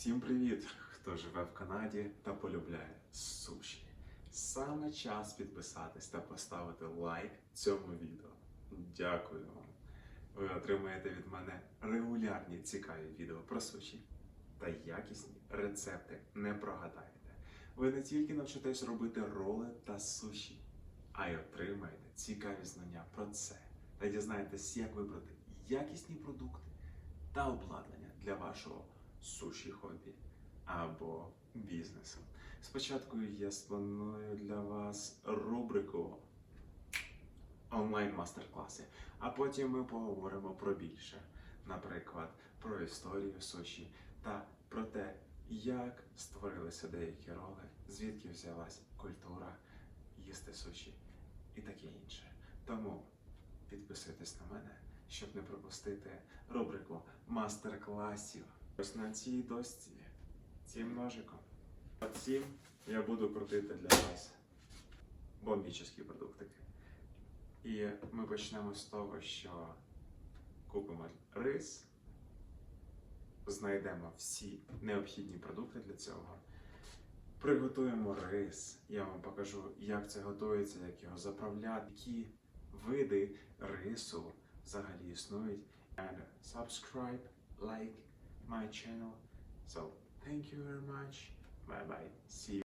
Всім привіт, хто живе в Канаді та полюбляє суші. Саме час підписатись та поставити лайк цьому відео. Дякую вам. Ви отримаєте від мене регулярні цікаві відео про суші та якісні рецепти. Не прогадаєте. Ви не тільки навчитесь робити роли та суші, а й отримаєте цікаві знання про це та дізнаєтесь, як вибрати якісні продукти та обладнання для вашого суші хобі або бізнесу. Спочатку я спланую для вас рубрику онлайн мастер-класи, а потім ми поговоримо про більше, наприклад, про історію суші та про те, як створилися деякі роли, звідки взялась культура їсти суші і таке інше. Тому підписуйтесь на мене, щоб не пропустити рубрику мастер-класів. Ось на цій дошці цим ножиком. А цим я буду крутити для вас бомбічні продуктики. І ми почнемо з того, що купимо рис, знайдемо всі необхідні продукти для цього. Приготуємо рис. Я вам покажу, як це готується, як його заправляти, які види рису взагалі існують. And subscribe, like my channel. So thank you very much. Bye bye. See you.